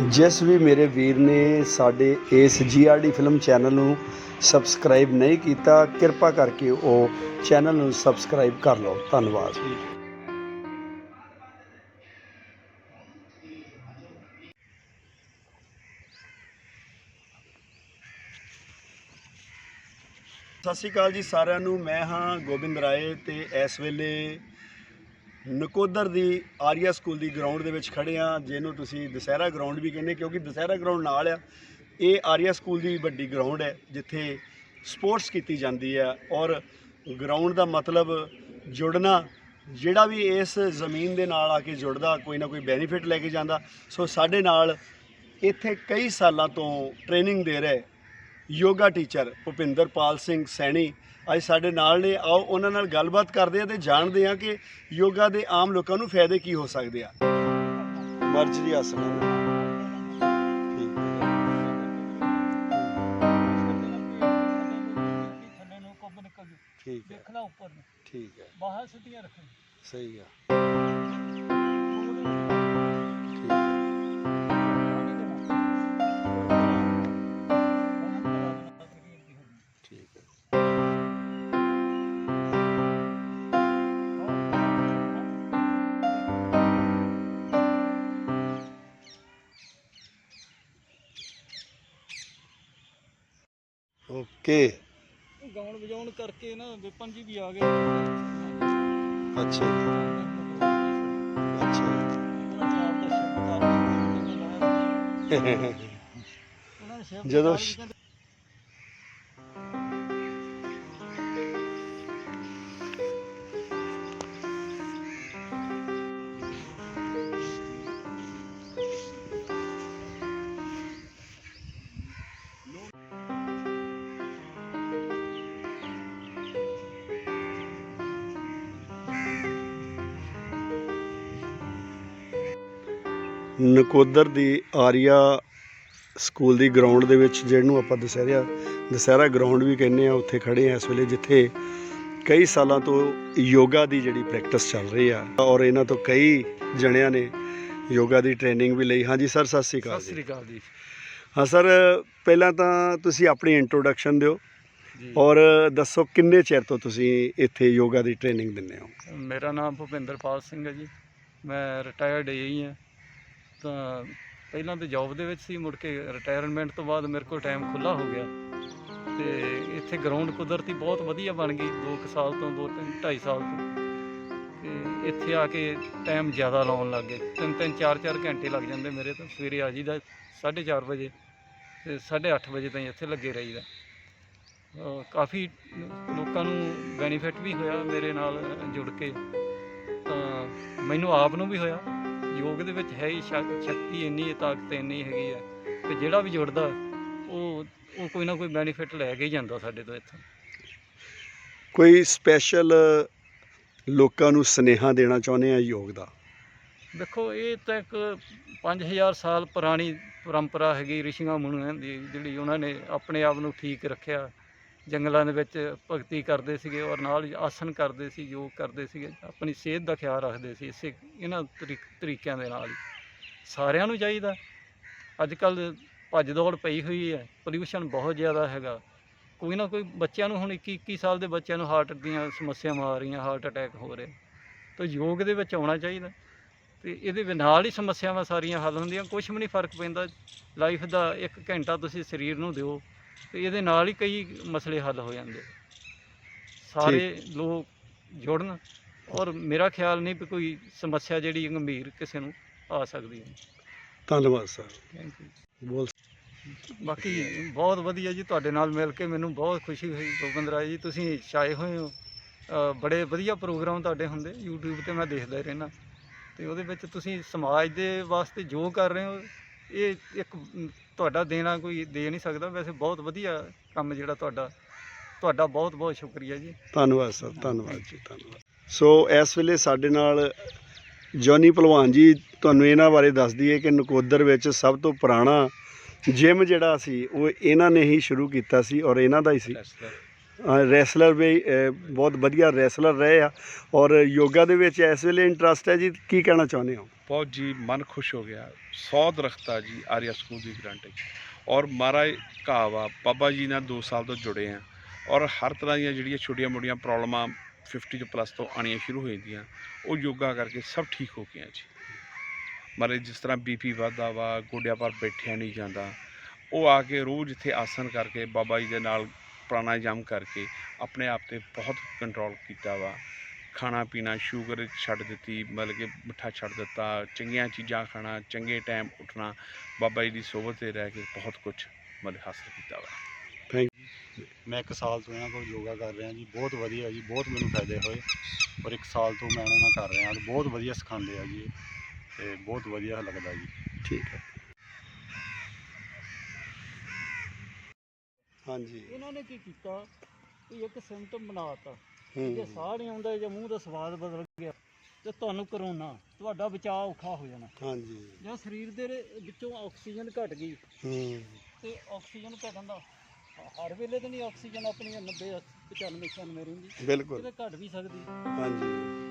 ਜਿਸ ਵੀ ਮੇਰੇ ਵੀਰ ਨੇ ਸਾਡੇ ਇਸ ਜੀਆਰਡੀ ਫਿਲਮ ਚੈਨਲ ਨੂੰ ਸਬਸਕ੍ਰਾਈਬ ਨਹੀਂ ਕੀਤਾ, ਕਿਰਪਾ ਕਰਕੇ ਉਹ ਚੈਨਲ ਨੂੰ ਸਬਸਕ੍ਰਾਈਬ ਕਰ ਲਓ। ਧੰਨਵਾਦ। ਸਤਿ ਸ਼੍ਰੀ ਅਕਾਲ ਜੀ ਸਾਰਿਆਂ ਨੂੰ। ਮੈਂ ਹਾਂ ਗੋਬਿੰਦ ਰਾਏ ਤੇ ਇਸ ਵੇਲੇ ਨਕੋਦਰ ਦੀ ਆਰੀਆ ਸਕੂਲ ਦੀ ਗਰਾਊਂਡ ਦੇ ਵਿੱਚ ਖੜੇ ਆ ਜਿਹਨੂੰ ਤੁਸੀਂ ਦੁਸਹਿਰਾ ਗਰਾਊਂਡ ਵੀ ਕਹਿੰਦੇ, ਕਿਉਂਕਿ ਦੁਸਹਿਰਾ ਗਰਾਊਂਡ ਨਾਲ ਆ। ਇਹ ਆਰੀਆ ਸਕੂਲ ਦੀ ਵੱਡੀ ਗਰਾਊਂਡ ਹੈ, ਜਿੱਥੇ ਸਪੋਰਟਸ ਕੀਤੀ ਜਾਂਦੀ ਹੈ ਔਰ ਗਰਾਊਂਡ ਦਾ ਮਤਲਬ ਜੁੜਨਾ, ਜਿਹੜਾ ਵੀ ਇਸ ਜ਼ਮੀਨ ਦੇ ਨਾਲ ਆ ਕੇ ਜੁੜਦਾ, ਕੋਈ ਨਾ ਕੋਈ ਬੈਨੀਫਿਟ ਲੈ ਕੇ ਜਾਂਦਾ। ਸੋ ਸਾਡੇ ਨਾਲ ਇੱਥੇ ਕਈ ਸਾਲਾਂ ਤੋਂ ਟ੍ਰੇਨਿੰਗ ਦੇ ਰਹੇ ਯੋਗਾ ਟੀਚਰ ਭੁਪਿੰਦਰਪਾਲ ਸਿੰਘ ਸੈਣੀ ਅੱਜ ਸਾਡੇ ਨਾਲ ਨੇ। ਆਓ ਉਹਨਾਂ ਨਾਲ ਗੱਲਬਾਤ ਕਰਦੇ ਆ ਤੇ ਜਾਣਦੇ ਆ ਕਿ ਯੋਗਾ ਦੇ ਆਮ ਲੋਕਾਂ ਨੂੰ ਫਾਇਦੇ ਕੀ ਹੋ ਸਕਦੇ ਆ। ਮਰਜ਼ ਆਸਣ ਠੀਕ ਹੈ। ਦੇਖਣਾ ਉੱਪਰ ਨੂੰ। ਠੀਕ ਹੈ। ਬਾਹਰ ਸਿੱਧੀਆਂ ਰੱਖਣੀ ਸਹੀ ਆ। ਓਕੇ ਗਾਉਣ ਵਜਾਉਣ ਕਰਕੇ ਨਾ ਵਿਪਨ ਜੀ ਵੀ ਆ ਗਏ। ਅੱਛਾ। ਅੱਛਾ। ਜਦੋਂ ਸ਼- ਨਕੋਦਰ ਦੀ ਆਰੀਆ ਸਕੂਲ ਦੀ ਗਰਾਊਂਡ ਦੇ ਵਿੱਚ ਜਿਹਨੂੰ ਆਪਾਂ ਦੁਸਹਿਰਾ ਦੁਸਹਿਰਾ ਗਰਾਊਂਡ ਵੀ ਕਹਿੰਦੇ ਆ ਉੱਥੇ ਖੜੇ ਆ ਇਸ ਵੇਲੇ ਜਿੱਥੇ ਕਈ ਸਾਲਾਂ ਤੋਂ ਯੋਗਾ ਦੀ ਜਿਹੜੀ ਪ੍ਰੈਕਟਿਸ ਚੱਲ ਰਹੀ ਆ ਔਰ ਇਹਨਾਂ ਤੋਂ ਕਈ ਜਣਿਆਂ ਨੇ ਯੋਗਾ ਦੀ ਟ੍ਰੇਨਿੰਗ ਵੀ ਲਈ। ਹਾਂਜੀ ਸਰ ਸਤਿ ਸ਼੍ਰੀ ਅਕਾਲ ਸਤਿ ਸ੍ਰੀ ਅਕਾਲ ਜੀ। ਹਾਂ ਸਰ ਪਹਿਲਾਂ ਤਾਂ ਤੁਸੀਂ ਆਪਣੀ ਇੰਟਰੋਡਕਸ਼ਨ ਦਿਓ ਔਰ ਦੱਸੋ ਕਿੰਨੇ ਚਿਰ ਤੋਂ ਤੁਸੀਂ ਇੱਥੇ ਯੋਗਾ ਦੀ ਟ੍ਰੇਨਿੰਗ ਦਿੰਦੇ ਹੋ? ਮੇਰਾ ਨਾਮ ਭੁਪਿੰਦਰਪਾਲ ਸਿੰਘ ਹੈ ਜੀ। ਮੈਂ ਰਿਟਾਇਰਡ ਏਈ ਹਾਂ। ਤਾਂ ਪਹਿਲਾਂ ਤਾਂ ਜੌਬ ਦੇ ਵਿੱਚ ਸੀ, ਮੁੜ ਕੇ ਰਿਟਾਇਰਮੈਂਟ ਤੋਂ ਬਾਅਦ ਮੇਰੇ ਕੋਲ ਟਾਈਮ ਖੁੱਲਾ ਹੋ ਗਿਆ। ਤੇ ਇੱਥੇ ਗਰਾਊਂਡ ਕੁਦਰਤੀ ਬਹੁਤ ਵਧੀਆ ਬਣ ਗਈ 2 ਸਾਲ ਤੋਂ 2 3 2.5 ਸਾਲ ਤੋਂ। ਤੇ ਇੱਥੇ ਆ ਕੇ ਟਾਈਮ ਜ਼ਿਆਦਾ ਲਾਉਣ ਲੱਗ ਗਏ। ਤਿੰਨ ਤਿੰਨ, ਚਾਰ ਚਾਰ ਘੰਟੇ ਲੱਗ ਜਾਂਦੇ ਮੇਰੇ ਤਾਂ। ਸਵੇਰੇ ਆ ਜੀਦਾ 4:30 ਵਜੇ ਤੇ 8:30 ਵਜੇ ਤਾਈਂ ਇੱਥੇ ਲੱਗੇ ਰਹੀਦਾ। ਕਾਫੀ ਲੋਕਾਂ ਨੂੰ ਬੈਨੀਫਿਟ ਵੀ ਹੋਇਆ ਮੇਰੇ ਨਾਲ ਜੁੜ ਕੇ। ਤਾਂ ਮੈਨੂੰ ਆਪ ਨੂੰ ਵੀ ਹੋਇਆ। ਯੋਗ ਦੇ ਵਿੱਚ ਹੈ ਹੀ ਸ਼ਕ- ਸ਼ਕਤੀ ਇੰਨੀ ਹੈ ਤਾਕਤ ਇੰਨੀ ਹੈਗੀ ਹੈ ਕਿ ਜਿਹੜਾ ਵੀ ਜੁੜਦਾ ਉਹ ਉਹ ਕੋਈ ਨਾ ਕੋਈ ਬੈਨੀਫਿਟ ਲੈ ਕੇ ਹੀ ਜਾਂਦਾ ਸਾਡੇ ਤੋਂ ਇੱਥੋਂ। ਕੋਈ ਸਪੈਸ਼ਲ ਲੋਕਾਂ ਨੂੰ ਸੁਨੇਹਾ ਦੇਣਾ ਚਾਹੁੰਦੇ ਆ ਯੋਗ ਦਾ? ਦੇਖੋ ਇਹ ਤਾਂ ਇੱਕ 5000 ਸਾਲ ਪੁਰਾਣੀ ਪਰੰਪਰਾ ਹੈਗੀ ਰਿਸ਼ੀਆਂ ਮੁਨੀਆਂ ਦੀ ਜਿਹੜੀ ਉਹਨਾਂ ਨੇ ਆਪਣੇ ਆਪ ਨੂੰ ਠੀਕ ਰੱਖਿਆ। ਜੰਗਲਾਂ ਦੇ ਵਿੱਚ ਭਗਤੀ ਕਰਦੇ ਸੀਗੇ ਔਰ ਨਾਲ ਹੀ ਆਸਨ ਕਰਦੇ ਸੀ, ਯੋਗ ਕਰਦੇ ਸੀਗੇ। ਆਪਣੀ ਸਿਹਤ ਦਾ ਖਿਆਲ ਰੱਖਦੇ ਸੀ ਇਸੇ ਇਹਨਾਂ ਤਰੀਕ- ਤਰੀਕਿਆਂ ਦੇ ਨਾਲ ਹੀ। ਸਾਰਿਆਂ ਨੂੰ ਚਾਹੀਦਾ। ਅੱਜ ਕੱਲ ਭੱਜ ਦੌੜ ਪਈ ਹੋਈ ਹੈ ਪੋਲਿਊਸ਼ਨ ਬਹੁਤ ਜ਼ਿਆਦਾ ਹੈਗਾ। ਕੋਈ ਨਾ ਕੋਈ ਬੱਚਿਆਂ ਨੂੰ ਹੁਣ 21 21 ਸਾਲ ਦੇ ਬੱਚਿਆਂ ਨੂੰ ਹਾਰਟ ਦੀਆਂ ਸਮੱਸਿਆਵਾਂ ਆ ਰਹੀਆਂ ਹਾਰਟ ਅਟੈਕ ਹੋ ਰਹੇ। ਤਾਂ ਯੋਗ ਦੇ ਵਿੱਚ ਆਉਣਾ ਚਾਹੀਦਾ। ਤੇ ਇਹਦੇ ਨਾਲ ਹੀ ਸਮੱਸਿਆਵਾਂ ਸਾਰੀਆਂ ਹੱਲ ਹੁੰਦੀਆਂ। ਕੁਝ ਵੀ ਨਹੀਂ ਫ਼ਰਕ ਪੈਂਦਾ। ਲਾਈਫ ਦਾ 1 ਘੰਟਾ ਤੁਸੀਂ ਸਰੀਰ ਨੂੰ ਦਿਓ। ਤੇ ਇਹਦੇ ਨਾਲ ਹੀ ਕਈ ਮਸਲੇ ਹੱਲ ਹੋ ਜਾਂਦੇ। ਸਾਰੇ ਲੋਕ ਜੁੜਨ ਔਰ ਮੇਰਾ ਖਿਆਲ ਨਹੀਂ ਵੀ ਕੋਈ ਸਮੱਸਿਆ ਜਿਹੜੀ ਗੰਭੀਰ ਕਿਸੇ ਨੂੰ ਆ ਸਕਦੀ ਹੈ। ਧੰਨਵਾਦ ਸਰ। ਥੈਂਕ ਯੂ ਬੋਲ ਬਾਕੀ ਬਹੁਤ ਵਧੀਆ ਜੀ ਤੁਹਾਡੇ ਨਾਲ ਮਿਲ ਕੇ ਮੈਨੂੰ ਬਹੁਤ ਖੁਸ਼ੀ ਹੋਈ ਗੋਬਿੰਦ ਰਾਏ ਜੀ ਤੁਸੀਂ ਛਾਏ ਹੋਏ ਹੋ। ਬੜੇ ਵਧੀਆ ਪ੍ਰੋਗਰਾਮ ਤੁਹਾਡੇ ਹੁੰਦੇ YouTube ਤੇ ਮੈਂ ਦੇਖਦਾ ਹੀ ਰਹਿਣਾ ਤੇ ਉਹਦੇ ਵਿੱਚ ਤੁਸੀਂ ਸਮਾਜ ਦੇ ਵਾਸਤੇ ਜੋ ਕਰ ਰਹੇ ਹੋ ਇਹ ਇੱਕ ਤੁਹਾਡਾ ਦੇਣਾ ਕੋਈ ਦੇ ਨਹੀਂ ਸਕਦਾ। ਵੈਸੇ ਬਹੁਤ ਵਧੀਆ ਕੰਮ ਜਿਹੜਾ ਤੁਹਾਡਾ। ਤੁਹਾਡਾ ਬਹੁਤ ਬਹੁਤ ਸ਼ੁਕਰੀਆ ਜੀ। ਧੰਨਵਾਦ ਸਰ ਧੰਨਵਾਦ ਜੀ ਧੰਨਵਾਦ। ਸੋ ਇਸ ਵੇਲੇ ਸਾਡੇ ਨਾਲ ਜੋਨੀ ਭਲਵਾਨ ਜੀ ਤੁਹਾਨੂੰ ਇਹਨਾਂ ਬਾਰੇ ਦੱਸ ਦਈਏ ਕਿ ਨਕੋਦਰ ਵਿੱਚ ਸਭ ਤੋਂ ਪੁਰਾਣਾ ਜਿਮ ਜਿਹੜਾ ਸੀ ਉਹ ਇਹਨਾਂ ਨੇ ਹੀ ਸ਼ੁਰੂ ਕੀਤਾ ਸੀ ਔਰ ਇਹਨਾਂ ਦਾ ਹੀ ਸੀ। ਰੈਸਲਰ ਵੀ ਬਹੁਤ ਵਧੀਆ ਰੈਸਲਰ ਰਹੇ ਆ। ਔਰ ਯੋਗਾ ਦੇ ਵਿੱਚ ਇਸ ਵੇਲੇ ਇੰਟਰਸਟ ਹੈ ਜੀ, ਕੀ ਕਹਿਣਾ ਚਾਹੁੰਦੇ ਹੋ? ਬਹੁਤ ਜੀ, ਮਨ ਖੁਸ਼ ਹੋ ਗਿਆ। 100 ਦਰਖਤਾਂ ਜੀ ਆਰੀਆ ਸਕੂਲ ਦੀ ਗਰੰਟ ਵਿੱਚ। ਔਰ ਮਹਾਰਾਜ ਕਹਾਵਾ ਬਾਬਾ ਜੀ ਨਾਲ 2 ਸਾਲ ਤੋਂ ਜੁੜੇ ਆ। ਔਰ ਹਰ ਤਰ੍ਹਾਂ ਦੀਆਂ ਜਿਹੜੀਆਂ ਛੋਟੀਆਂ ਮੋਟੀਆਂ ਪ੍ਰੋਬਲਮਾਂ 50 ਤੋਂ ਪਲੱਸ ਤੋਂ ਆਣੀਆਂ ਸ਼ੁਰੂ ਹੋ ਜਾਂਦੀਆਂ, ਉਹ ਯੋਗਾ ਕਰਕੇ ਸਭ ਠੀਕ ਹੋ ਗਈਆਂ ਜੀ। ਮਹਾਰਾਜ ਜਿਸ ਤਰ੍ਹਾਂ ਬੀਪੀ ਵੱਧਦਾ ਵਾ, ਗੋਡਿਆਂ ਪਰ ਬੈਠਿਆ ਨਹੀਂ ਜਾਂਦਾ, ਉਹ ਆ ਕੇ ਰੋਜ਼ ਇੱਥੇ ਆਸਨ ਕਰਕੇ ਬਾਬਾ ਜੀ ਦੇ ਨਾਲ ਪ੍ਰਾਣਾਯਾਮ ਕਰਕੇ ਆਪਣੇ ਆਪ ਤੇ ਬਹੁਤ ਕੰਟਰੋਲ ਕੀਤਾ ਵਾ। ਖਾਣਾ ਪੀਣਾ ਸ਼ੂਗਰ ਛੱਡ ਦਿੱਤੀ ਮਤਲਬ ਕਿ ਮਿੱਠਾ ਛੱਡ ਦਿੱਤਾ ਚੰਗੀਆਂ ਚੀਜ਼ਾਂ ਖਾਣਾ ਚੰਗੇ ਟਾਈਮ ਉੱਠਣਾ ਬਾਬਾ ਜੀ ਦੀ ਸੋਭਤ ਤੇ ਰਹਿ ਕੇ ਬਹੁਤ ਕੁਝ ਮਤਲਬ ਹਾਸਲ ਕੀਤਾ ਵਾ। ਮੈਂ ਇੱਕ ਸਾਲ ਤੋਂ ਇਹਨਾਂ ਕੋਲ ਯੋਗਾ ਕਰ ਰਿਹਾ ਜੀ ਬਹੁਤ ਵਧੀਆ ਜੀ ਬਹੁਤ ਮੈਨੂੰ ਫਾਇਦੇ ਹੋਏ। ਔਰ ਇੱਕ ਸਾਲ ਤੋਂ ਮੈਂ ਇਹਨਾਂ ਨਾਲ ਕਰ ਰਿਹਾ ਬਹੁਤ ਵਧੀਆ ਸਿਖਾਉਂਦੇ ਆ ਜੀ ਇਹ, ਤੇ ਬਹੁਤ ਵਧੀਆ ਲੱਗਦਾ ਜੀ। ਠੀਕ ਹੈ। ਹਾਂਜੀ। ਇਹਨਾਂ ਨੇ ਕੀ ਕੀਤਾ ਵੀ ਇੱਕ ਸਿੰਪਟਮ ਬਣਾਤਾ ਜੇ ਸਾਹ ਨਹੀਂ ਆਉਂਦਾ ਜਾਂ ਮੂੰਹ ਦਾ ਸਵਾਦ ਬਦਲ ਗਿਆ ਤੇ ਤੁਹਾਨੂੰ ਕਰੋਨਾ ਤੁਹਾਡਾ ਬਚਾਅ ਔਖਾ ਹੋ ਜਾਣਾ। ਹਾਂਜੀ। ਜਾਂ ਸਰੀਰ ਦੇ ਵਿੱਚੋਂ ਆਕਸੀਜਨ ਘਟ ਗਈ ਹੂੰ। ਤੇ ਆਕਸੀਜਨ ਘਟਣ ਦਾ ਹਰ ਵੇਲੇ ਤਾਂ ਨਹੀਂ ਆਕਸੀਜਨ ਆਪਣੀ 90 95 96 ਰਹਿੰਦੀ। ਬਿਲਕੁਲ। ਕਿਤੇ ਘਟ ਵੀ ਸਕਦੀ। ਹਾਂਜੀ।